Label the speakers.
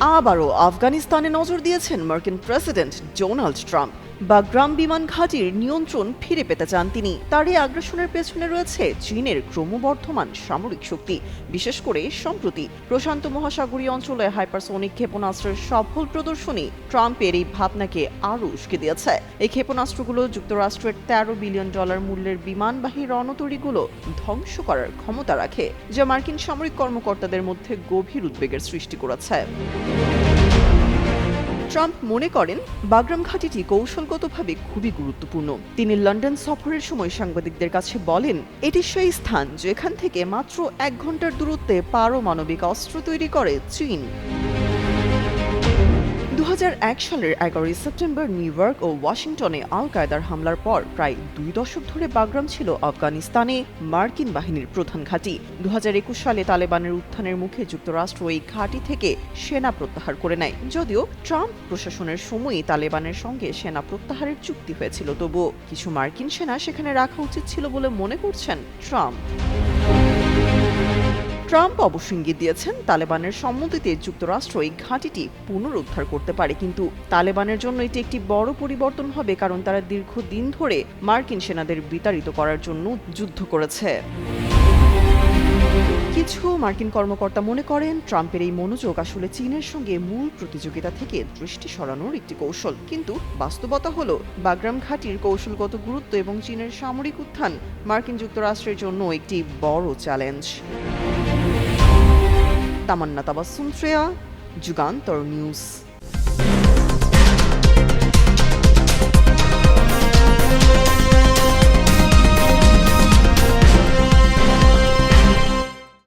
Speaker 1: আবারও আফগানিস্তানে নজর দিয়েছেন মার্কিন প্রেসিডেন্ট ডোনাল্ড ট্রাম্প। বাগ্রাম বিমান ঘাঁটির নিয়ন্ত্রণ ফিরে পেতে চান তিনি। তার এই আগ্রাসনের পেছনে রয়েছে চীনের ক্রমবর্ধমান সামরিক শক্তি, বিশেষ করে সম্প্রতি প্রশান্ত মহাসাগরীয় অঞ্চলে হাইপারসোনিক ক্ষেপণাস্ত্রের সফল প্রদর্শনী ট্রাম্পের এই ভাবনাকে আরও উস্কে দিয়েছে। এই ক্ষেপণাস্ত্রগুলো যুক্তরাষ্ট্রের তেরো বিলিয়ন ডলার মূল্যের বিমানবাহী রণতরীগুলো ধ্বংস করার ক্ষমতা রাখে, যা মার্কিন সামরিক কর্মকর্তাদের মধ্যে গভীর উদ্বেগের সৃষ্টি করেছে। ট্রাম্প মনে করেন, বাগরাম ঘাঁটিটি কৌশলগতভাবে খুবই গুরুত্বপূর্ণ। তিনি লন্ডন সফরের সময় সাংবাদিকদের কাছে বলেন, এটি সেই স্থান যেখান থেকে মাত্র এক ঘণ্টার দূরত্বে পারমাণবিক অস্ত্র তৈরি করে চীন। সালের এগারোই সেপ্টেম্বর নিউ ইয়র্ক ও ওয়াশিংটনে আল কায়দার হামলার পর প্রায় দুই দশক ধরে বাগরাম ছিল আফগানিস্তানে মার্কিন বাহিনীর প্রধান ঘাঁটি। দু হাজার একুশ সালে তালেবানের উত্থানের মুখে যুক্তরাষ্ট্র এই ঘাঁটি থেকে সেনা প্রত্যাহার করে নেয়। যদিও ট্রাম্প প্রশাসনের সময়ই তালেবানের সঙ্গে সেনা প্রত্যাহারের চুক্তি হয়েছিল, তবুও কিছু মার্কিন সেনা সেখানে রাখা উচিত ছিল বলে মনে করছেন ট্রাম্প। ট্রাম্প অবশ্য ইঙ্গিত দিয়েছেন, তালেবানের সম্মতিতে যুক্তরাষ্ট্র এই ঘাঁটিটি পুনরুদ্ধার করতে পারে। কিন্তু তালেবানের জন্য এটি একটি বড় পরিবর্তন হবে, কারণ তারা দীর্ঘদিন ধরে মার্কিন সেনাদের বিতাড়িত করার জন্য যুদ্ধ করেছে। কিছু মার্কিন কর্মকর্তা মনে করেন, ট্রাম্পের এই মনোযোগ আসলে চীনের সঙ্গে মূল প্রতিযোগিতা থেকে দৃষ্টি সরানোর একটি কৌশল। কিন্তু বাস্তবতা হল, বাগরাম ঘাটির কৌশলগত গুরুত্ব এবং চীনের সামরিক উত্থান মার্কিন যুক্তরাষ্ট্রের জন্য একটি বড় চ্যালেঞ্জ। তামান্না তাবাসুম শ্রেয়া যুগান্তর নিউজ।